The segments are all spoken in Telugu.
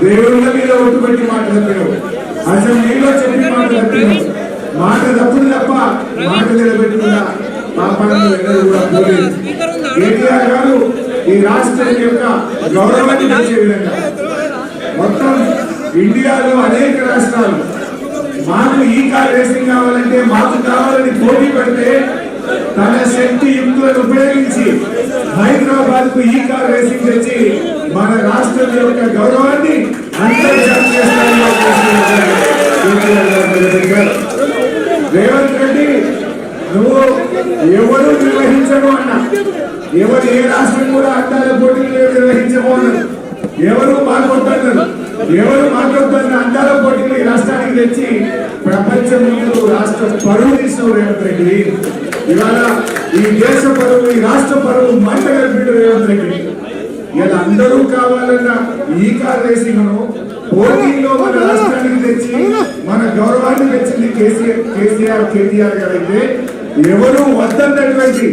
దేవుళ్ళ మీద ఒట్టు పెట్టి మాట తప్పినావు అసెంబ్లీలో చెప్పి మాట తప్పినావు మాట తప్పుడు తప్ప మాట నిలబెట్టుకున్న పాపాలను ఎన్నడూ కూడా పోలేదు. కేటీఆర్ గారు ఈ రాష్ట్రం యొక్క గౌరవాన్ని పెంచే విధంగా మొత్తం ఇండియాలో అనేక రాష్ట్రాలు మాకు ఈ కార్ రేసింగ్ కావాలంటే మాకు కావాలని పోటీ పడితే తన శక్తి యుక్తులను ఉపయోగించి హైదరాబాద్కు ఈ కార్ రేసింగ్ తెచ్చి మన రాష్ట్రం యొక్క గౌరవాన్ని అంతర్జాతీయ స్థాయిలో రేవంత్ రెడ్డి నువ్వు ఎవరు నిర్వహించను అన్న ఎవరు ఏ రాష్ట్రం కూడా అడ్డాల పోటీలు నిర్వహించము అన్నారు ఎవరు మాట్లాడుతున్నారు ఎవరు మాట్లాడుతున్న అడ్డాల పోటీలు ఈ రాష్ట్రానికి తెచ్చి ప్రపంచం ముందు రాష్ట్ర పరువు తీసిన రేవంత్ రెడ్డి. ఇవాళ ఈ దేశ పరువు ఈ రాష్ట్ర పరువు మంట కలిపిడు రేవంత్ రెడ్డి. ఇలా అందరూ కావాలన్న ఈ కార్ రేసింగ్ పోటీలో మన రాష్ట్రానికి తెచ్చి మన గౌరవాన్ని తెచ్చింది కేసీఆర్ కేసీఆర్ కేటీఆర్ గారైతే ఎవరు వద్దన్నటువంటి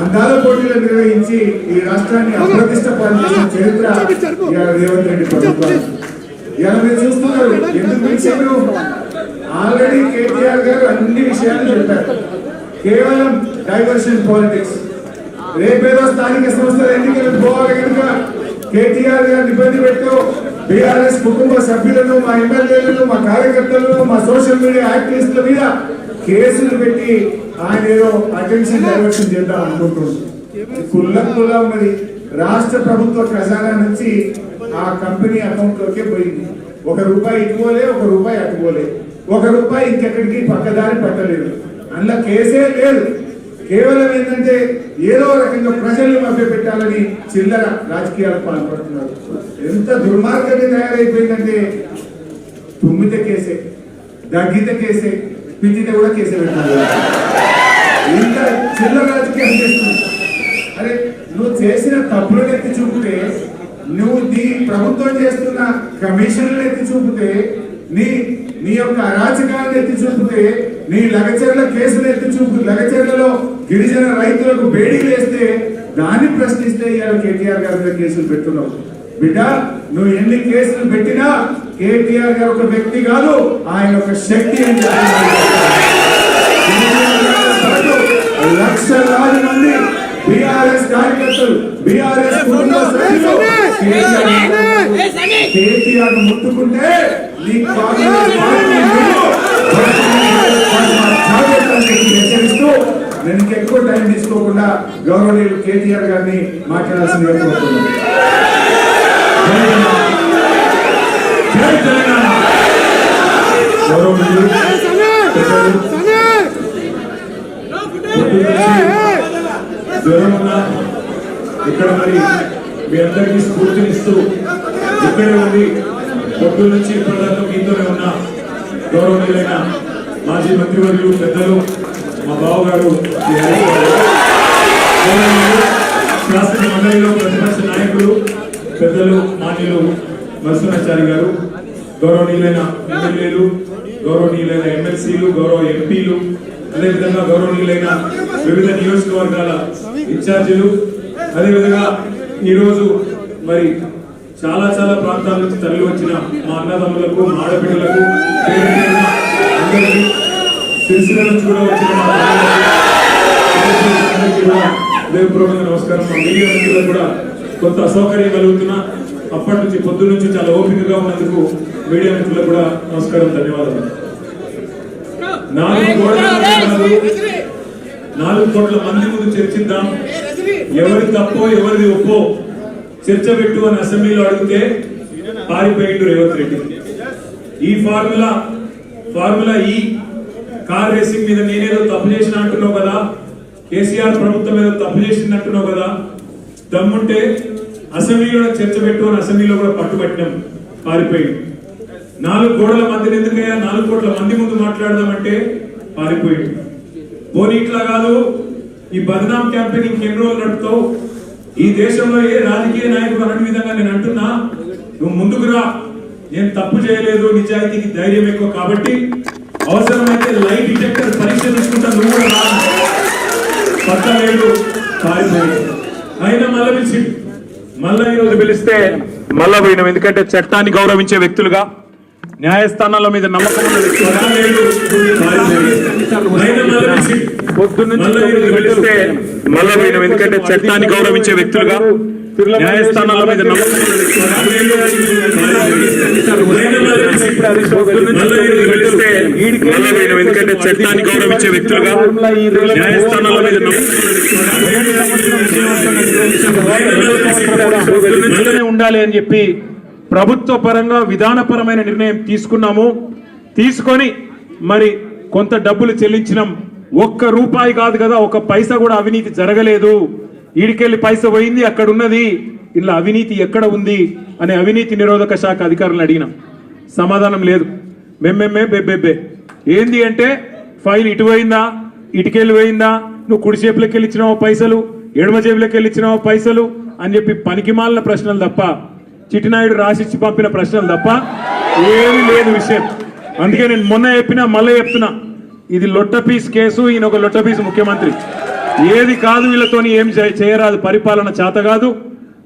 అందాల పోటీలు నిర్వహించి ఈ రాష్ట్రాన్ని అప్రతిష్ట పాల్చేసిన చరిత్ర రేవంత్ రెడ్డి ప్రభుత్వం ఇలా మీరు చూస్తున్నారు ఎందుకు పిలిచారు? ఆల్రెడీ కేటీఆర్ గారు అన్ని విషయాలు చెప్పారు. కేవలం డైవర్షన్ పాలిటిక్స్ రేపేదో స్థానిక సంస్థల ఎన్నికలు పోవాలి కనుక కేటీఆర్ గారిని ఇబ్బంది పెట్టు. బీఆర్ఎస్ కుటుంబ సభ్యులను మా ఎమ్మెల్యేలను మా కార్యకర్తలను మా సోషల్ మీడియా యాక్టివిస్టుల మీద కేసులు పెట్టి ఆయన ఏదో అటెన్షన్ డైవర్షన్ చేద్దాం అనుకుంటున్నారు. కుల్ల ఉన్నది. రాష్ట్ర ప్రభుత్వ ఖజానా నుంచి ఆ కంపెనీ అకౌంట్ లోకే పోయింది. ఒక రూపాయి ఇటుపోలే ఒక రూపాయి అటుకోలే ఒక రూపాయి ఇంకెక్కడికి పక్కదారి పట్టలేదు. అందులో కేసే లేదు. కేవలం ఏంటంటే ఏదో రకంగా ప్రజల్ని మభ్య పెట్టాలని చిల్లర రాజకీయాలు పాల్పడుతున్నారు. ఎంత దుర్మార్గంగా తయారైపోయిందంటే తుమ్మితే కేసే దగ్గితే కేసే పిచ్చితే కూడా కేసే పెట్టాలి. ఇంత చిల్లర రాజకీయం చేస్తున్నారు. అరే నువ్వు చేసిన తప్పులను ఎత్తి చూపితే నువ్వు నీ ప్రభుత్వం చేస్తున్న కమిషన్లు ఎత్తి చూపితే నీ నీ యొక్క అరాచకాలను ఎత్తి చూపితే నీ లగచర్ల కేసులు ఎత్తి చూపు లగచర్లలో గిరిజన రైతులకు బేడీలు వేస్తే దాన్ని ప్రశ్నిస్తే ఇవాళ కేటీఆర్ గారి మీద కేసులు పెట్టున్నావు బిడ్డ నువ్వు ఎన్ని కేసులు పెట్టినా కేటీఆర్ గారు ఒక వ్యక్తి కాదు ఆయన ఒక శక్తి అని కార్యకర్తలు బీఆర్ఎస్ కుటుంబ సభ్యులు ను ముట్టుకుంటే నీ హెచ్చరిస్తూ నేను ఇంకా ఎక్కువ టైం తీసుకోకుండా గౌరవనీయులు కేటీఆర్ గారిని మాట్లాడాల్సిందిగా కోరుతున్నాను గౌరవనీయులు జ్వరం ఇక్కడ మరి మీ అందరికీ స్ఫూర్తినిస్తూ ఇక్కడే ఉండి పొట్టు నుంచి ఇప్పటిదాకా మీతోనే ఉన్న గౌరవనీయులైన మాజీ మంత్రివర్యులు పెద్దలు మా బావగారు శాసన మండలిలో ప్రతిపక్ష నాయకులు పెద్దలు మాన్యులు నరసింహాచారి గారు గౌరవనీయులైన ఎమ్మెల్యేలు గౌరవనీయులైన ఎమ్మెల్సీలు గౌరవ ఎంపీలు అదేవిధంగా గౌరవనీయులైన వివిధ నియోజకవర్గాల ఇన్ఛార్జీలు అదేవిధంగా ఈరోజు మరి చాలా చాలా ప్రాంతాల నుంచి తరలి వచ్చిన మా అన్నదమ్ములకు మా ఆడబిడ్డలకు అందరికీ నుంచి కూడా వచ్చిన మా హృదయపూర్వకంగా నమస్కారం. మా మీడియా మిత్రులకు కూడా కొంత అసౌకర్యం కలుగుతున్నా. అప్పటి నుంచి పొద్దు నుంచి చాలా ఓపికగా ఉన్నందుకు మీడియా మిత్రులకు కూడా నమస్కారం ధన్యవాదాలు. నాలుగు కోట్ల నాలుగు కోట్ల మంది ముందు చర్చిద్దాం. ఎవరి తప్పో ఎవరిది ఒప్పో చర్చ పెట్టు అని అసెంబ్లీలో అడిగితే పారిపోయిండు రేవంత్ రెడ్డి. ఈ formula formula E. Car racing మీద నేనేదో తప్పు చేసిన అంటున్నావు కదా. కేసీఆర్ ప్రభుత్వం ఏదో తప్పు చేసింది అంటున్నావు కదా. దమ్ముంటే అసెంబ్లీలో చర్చ పెట్టు అని అసెంబ్లీలో కూడా పట్టుబట్టినాం. పారిపోయింది నాలుగు కోడల మందిని ఎందుకయ్యా? నాలుగు కోట్ల మంది ముందు మాట్లాడదామంటే పారిపోయింది పోనీ ఇట్లా కాదు. ఈ బదనాం క్యాంపెయిన్ ఇంకెన్ని రోజులు నడుపుతావు? ఈ దేశంలో ఏ రాజకీయ నాయకుడు అనే విధంగా నేను అంటున్నా నువ్వు ముందుకు రా. నేను తప్పు చేయలేదు నిజాయితీకి ధైర్యం ఎక్కువ కాబట్టి అవసరమైతే లైట్ డిటెక్టర్ పరీక్ష తీసుకుంటా నువ్వు కూడా రా. పారిపోయాడు అయినా మళ్ళీ పిలిచిండు మళ్ళీ ఈరోజు పిలిస్తే మళ్ళా పోయినాం ఎందుకంటే చట్టాన్ని గౌరవించే వ్యక్తులుగా న్యాయస్థానాల మీద నమ్మకం పొద్దున్న మళ్ళా పోయినాం ఎందుకంటే చట్టాన్ని గౌరవించే వ్యక్తులుగా న్యాయస్థానాల మీద నమ్మకం మళ్ళా ఎందుకంటే చట్టాన్ని గౌరవించే వ్యక్తులుగా న్యాయస్థానాల మీద నమ్మకం ఉండాలి అని చెప్పి ప్రభుత్వ పరంగా విధానపరమైన నిర్ణయం తీసుకున్నాము. తీసుకొని మరి కొంత డబ్బులు చెల్లించినాం. ఒక్క రూపాయి కాదు కదా ఒక పైసా కూడా అవినీతి జరగలేదు. ఈడికెళ్ళి పైస పోయింది అక్కడ ఉన్నది ఇలా అవినీతి ఎక్కడ ఉంది అనే అవినీతి నిరోధక శాఖ అధికారులను అడిగినాం. సమాధానం లేదు. మెమ్మెమ్మే బెబ్బెబ్బే ఏంది అంటే ఫైల్ ఇటు పోయిందా ఇటుకెళ్ళి పోయిందా నువ్వు కుడి చేపులకి వెళ్ళిచ్చినావో పైసలు ఎడమ చేపులకి వెళ్ళిచ్చినావు పైసలు అని చెప్పి పనికిమాలిన ప్రశ్నలు తప్ప చిట్టినాయుడు రాసిచ్చి పంపిన ప్రశ్నలు తప్ప ఏమీ లేదు విషయం. అందుకే నేను మొన్న చెప్పినా మళ్ళీ చెప్తున్నా. ఇది లొట్టపీస్ కేసు ఈయన ఒక లొట్టపీస్ ముఖ్యమంత్రి. ఏది కాదు వీళ్ళతోని ఏం చేయరాదు. పరిపాలన చేత కాదు.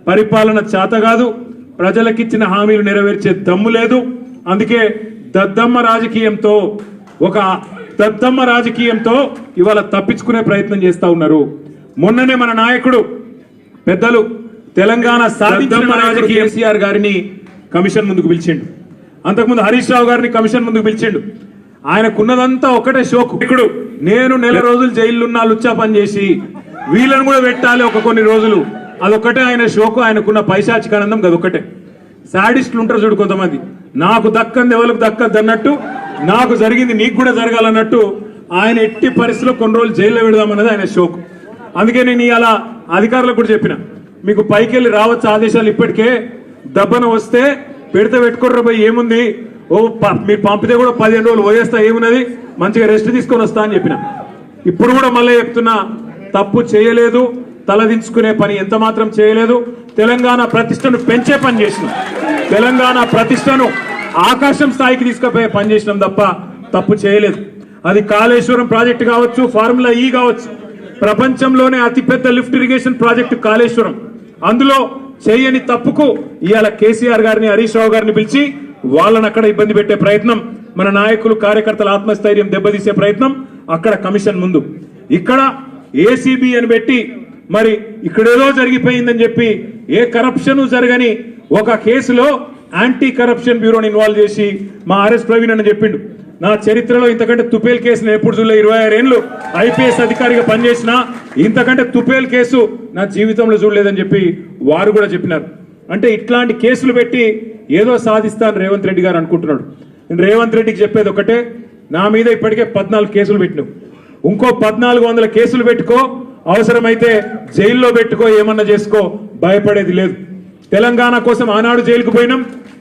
పరిపాలన చేత కాదు. ప్రజలకిచ్చిన హామీలు నెరవేర్చే దమ్ము లేదు. అందుకే దద్దమ్మ రాజకీయంతో ఒక దద్దమ్మ రాజకీయంతో ఇవాళ తప్పించుకునే ప్రయత్నం చేస్తూ ఉన్నారు. మొన్ననే మన నాయకుడు పెద్దలు తెలంగాణ సాధించిన రాజకీయ కేసీఆర్ గారిని కమిషన్ ముందుకు పిలిచిండు. అంతకుముందు హరీష్ రావు గారిని కమిషన్ ముందుకు పిలిచిండు. ఆయనకున్నదంతా ఒకటే షోకు. ఇప్పుడు నేను నెల రోజులు జైలున్నా లుచ్చా పని చేసి వీళ్ళని కూడా పెట్టాలి ఒక కొన్ని రోజులు. అదొక్కటే ఆయన షోకు ఆయనకున్న పైశాచికానందం అదొక్కటే సాడిస్టులు ఉంటారు చూడు కొంతమంది. నాకు దక్కంది ఎవరికి దక్కద్దు అన్నట్టు నాకు జరిగింది నీకు కూడా జరగాలన్నట్టు ఆయన ఎట్టి పరిస్థితిలో కొన్ని రోజులు జైల్లో పెడదామన్నది ఆయన షోకు. అందుకే నేను ఇలా అధికారులకు కూడా చెప్పిన. మీకు పైకి వెళ్ళి రావచ్చు ఆదేశాలు ఇప్పటికే? దబ్బన వస్తే పెడితే పెట్టుకోర్ర పోయి ఏముంది? ఓ ప- మీరు పంపితే కూడా పదిహేను రోజులు పోయేస్తా ఏమున్నది? మంచిగా రెస్ట్ తీసుకొని వస్తా అని చెప్పిన. ఇప్పుడు కూడా మళ్ళీ చెప్తున్నా తప్పు చేయలేదు తలదించుకునే పని ఎంత మాత్రం చేయలేదు. తెలంగాణ ప్రతిష్టను పెంచే పని చేసినాం. తెలంగాణ ప్రతిష్టను ఆకాశం స్థాయికి తీసుకుపోయే పని చేసినాం తప్ప తప్పు చేయలేదు. అది కాళేశ్వరం ప్రాజెక్టు కావచ్చు ఫార్ములా ఈ కావచ్చు. ప్రపంచంలోనే అతిపెద్ద లిఫ్ట్ ఇరిగేషన్ ప్రాజెక్టు కాళేశ్వరం. అందులో చేయని తప్పుకు ఇవాళ కేసీఆర్ గారిని హరీష్ రావు గారిని పిలిచి వాళ్ళని అక్కడ ఇబ్బంది పెట్టే ప్రయత్నం మన నాయకులు కార్యకర్తల ఆత్మస్థైర్యం దెబ్బతీసే ప్రయత్నం అక్కడ కమిషన్ ముందు. ఇక్కడ ఏసీబీ అని పెట్టి మరి ఇక్కడేదో జరిగిపోయిందని చెప్పి ఏ కరప్షన్ జరగని ఒక కేసులో యాంటీ కరప్షన్ బ్యూరోని ఇన్వాల్వ్ చేసి మా ఆర్ఎస్ ప్రవీణ్ అని చెప్పిండు. నా చరిత్రలో ఇంతకంటే తుపేల్ కేసును ఎప్పుడు చూడలే. ఇరవై ఆరేళ్ళు ఐపీఎస్ అధికారిగా పనిచేసిన ఇంతకంటే తుపేల్ కేసు నా జీవితంలో చూడలేదని చెప్పి వారు కూడా చెప్పినారు. అంటే ఇట్లాంటి కేసులు పెట్టి ఏదో సాధిస్తాను రేవంత్ రెడ్డి గారు అనుకుంటున్నాడు. నేను రేవంత్ రెడ్డికి చెప్పేది ఒకటే నా మీద ఇప్పటికే పద్నాలుగు కేసులు పెట్టినావు. ఇంకో పద్నాలుగు వందల కేసులు పెట్టుకో అవసరమైతే జైల్లో పెట్టుకో ఏమన్నా చేసుకో భయపడేది లేదు. తెలంగాణ కోసం ఆనాడు జైలుకు పోయినాం.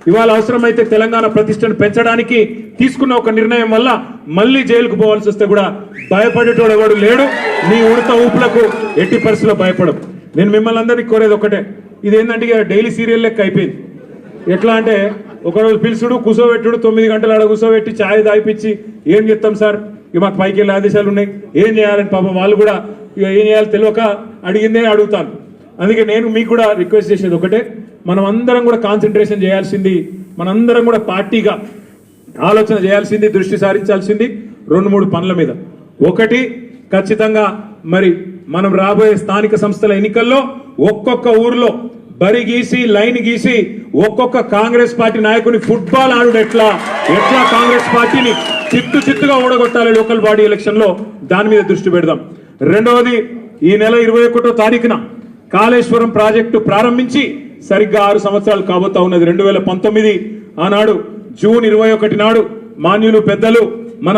ఇవాళ అవసరమైతే తెలంగాణ ప్రతిష్టను పెంచడానికి తీసుకున్న ఒక నిర్ణయం వల్ల మళ్ళీ జైలుకు పోవాల్సి వస్తే కూడా భయపడేటోడు ఎవడు లేడు. నీ ఉడత ఊపులకు ఎట్టి పరిస్థితుల్లో భయపడం నేను మిమ్మల్ని అందరినీ కోరేది ఒకటే ఇది ఇక డైలీ సీరియల్ లెక్క అయిపోయింది. ఎట్లా అంటే ఒకరోజు పిలుచుడు కూసోబెట్టుడు తొమ్మిది గంటలు ఆడ కూసోబెట్టి ఛాయ్ దాయిపించి ఏం చెప్తాం సార్? ఇక మాకు పైకి వెళ్ళే ఆదేశాలు ఉన్నాయి. ఏం చేయాలని పాపం వాళ్ళు కూడా ఇక ఏం చేయాలి తెలియక అడిగిందే అడుగుతాను అందుకే నేను మీకు కూడా రిక్వెస్ట్ చేసేది ఒకటే మనం అందరం కూడా కాన్సన్ట్రేషన్ చేయాల్సింది మనందరం కూడా పార్టీగా ఆలోచన చేయాల్సింది దృష్టి సారించాల్సింది రెండు మూడు పనుల మీద. ఒకటి ఖచ్చితంగా మరి మనం రాబోయే స్థానిక సంస్థల ఎన్నికల్లో ఒక్కొక్క ఊర్లో బరి గీసి లైన్ గీసి ఒక్కొక్క కాంగ్రెస్ పార్టీ నాయకుని ఫుట్బాల్ ఆడు ఎట్లా? ఎట్లా కాంగ్రెస్ పార్టీని చిత్తు చిత్తుగా ఓడగొట్టాలి లోకల్ బాడీ ఎలక్షన్లో? దాని మీద దృష్టి పెడదాం. రెండవది ఈ నెల ఇరవై ఒకటో తారీఖున కాళేశ్వరం ప్రాజెక్టు ప్రారంభించి సరిగ్గా ఆరు సంవత్సరాలు కాబోతా ఉన్నది. రెండు వేల పంతొమ్మిది ఆనాడు జూన్ ఇరవై ఒకటి నాడు మాన్యులు పెద్దలు మన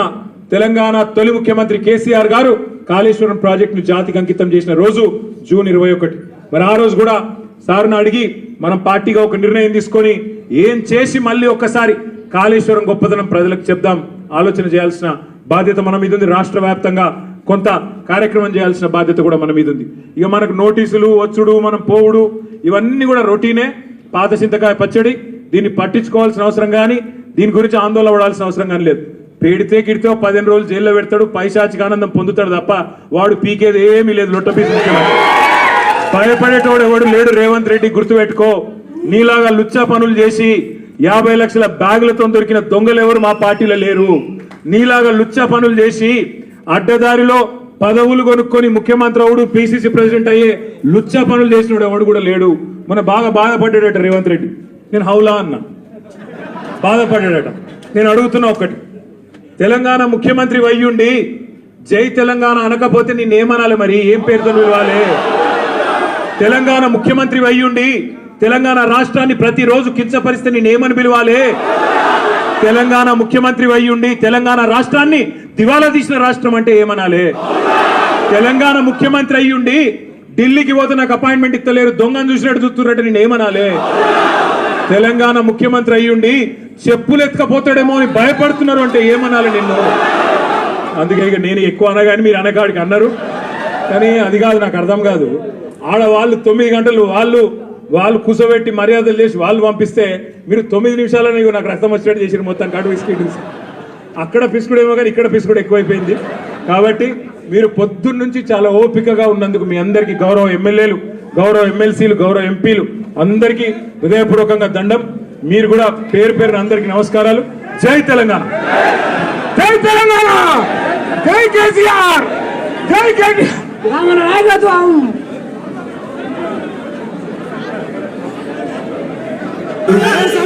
తెలంగాణ తొలి ముఖ్యమంత్రి కేసీఆర్ గారు కాళేశ్వరం ప్రాజెక్టును జాతికి అంకితం చేసిన రోజు జూన్ ఇరవై ఒకటి. మరి ఆ రోజు కూడా సార్ను అడిగి మనం పార్టీగా ఒక నిర్ణయం తీసుకొని ఏం చేసి మళ్ళీ ఒక్కసారి కాళేశ్వరం గొప్పదనం ప్రజలకు చెప్దాం ఆలోచన చేయాల్సిన బాధ్యత మన మీద ఉంది. రాష్ట్ర వ్యాప్తంగా కొంత కార్యక్రమం చేయాల్సిన బాధ్యత కూడా మన మీద ఉంది. ఇక మనకు నోటీసులు వచ్చుడు మనం పోవుడు ఇవన్నీ కూడా రొటీనే. పాత చింతకాయ పచ్చడి దీన్ని పట్టించుకోవాల్సిన అవసరం కానీ దీని గురించి ఆందోళన పడాల్సిన అవసరం కానీ లేదు. పెడితే గిడితే పదిహేను రోజులు జైల్లో పెడతాడు పైశాచిక ఆనందం పొందుతాడు తప్ప వాడు పీకేది ఏమీ లేదు లొట్ట పీసు భయపడేటోడు ఎవడు లేడు రేవంత్ రెడ్డి గుర్తుపెట్టుకో. నీలాగా లుచ్చా పనులు చేసి యాభై లక్షల బ్యాగులతో దొరికిన దొంగలు ఎవరు మా పార్టీలో లేరు. నీలాగా లుచ్చా పనులు చేసి అడ్డదారిలో పదవులు కొనుక్కొని ముఖ్యమంత్రి అవుడు పిసిసి ప్రెసిడెంట్ అయ్యే లుచ్చా పనులు చేసినాడు ఎవడు కూడా లేడు. మన బాగా బాధపడ్డాడట రేవంత్ రెడ్డి. నేను హౌలా అన్నా. బాధపడ్డాడట. నేను అడుగుతున్నా ఒక్కటి. తెలంగాణ ముఖ్యమంత్రి వయ్యుండి జై తెలంగాణ అనకపోతే నిన్నేమనాలి మరి? ఏం పేరుతో పిలవాలి? తెలంగాణ ముఖ్యమంత్రి వయ్యుండి తెలంగాణ రాష్ట్రాన్ని ప్రతిరోజు కించపరిస్తే నేనేమని పిలవాలి? తెలంగాణ ముఖ్యమంత్రి వయ్యుండి తెలంగాణ రాష్ట్రాన్ని దివాలా తీసిన రాష్ట్రం అంటే ఏమనాలి? తెలంగాణ ముఖ్యమంత్రి అయ్యుండి ఢిల్లీకి పోతే నాకు అపాయింట్మెంట్ ఇస్తలేరు. దొంగను చూసినట్టు చూస్తున్నట్టు నేను ఏమనాలే. తెలంగాణ ముఖ్యమంత్రి అయ్యుండి చెప్పులు ఎత్తుకపోతాడేమో అని భయపడుతున్నారు అంటే ఏమనాలి నిన్ను? అందుకే ఇక నేను ఎక్కువ అనగాని మీరు అనగాడికి అన్నారు. కానీ అది కాదు నాకు అర్థం కాదు. ఆడవాళ్ళు తొమ్మిది గంటలు వాళ్ళు వాళ్ళు కూసోబెట్టి మర్యాదలు చేసి వాళ్ళు పంపిస్తే మీరు తొమ్మిది నిమిషాలని నాకు రక్తం వచ్చినట్టు చేసిన మొత్తం కడు బిస్కెట్ అక్కడ పిసుకుడేమో కానీ ఇక్కడ పిసుకుడు ఎక్కువైపోయింది. కాబట్టి మీరు పొద్దున్న నుంచి చాలా ఓపికగా ఉన్నందుకు మీ అందరికీ గౌరవ ఎమ్మెల్యేలు గౌరవ ఎమ్మెల్సీలు గౌరవ ఎంపీలు అందరికీ హృదయపూర్వకంగా దండం. మీరు కూడా పేరు పేరున అందరికీ నమస్కారాలు. జై తెలంగాణ. జై తెలంగాణ! జై కేసీఆర్! జై ¡Eso!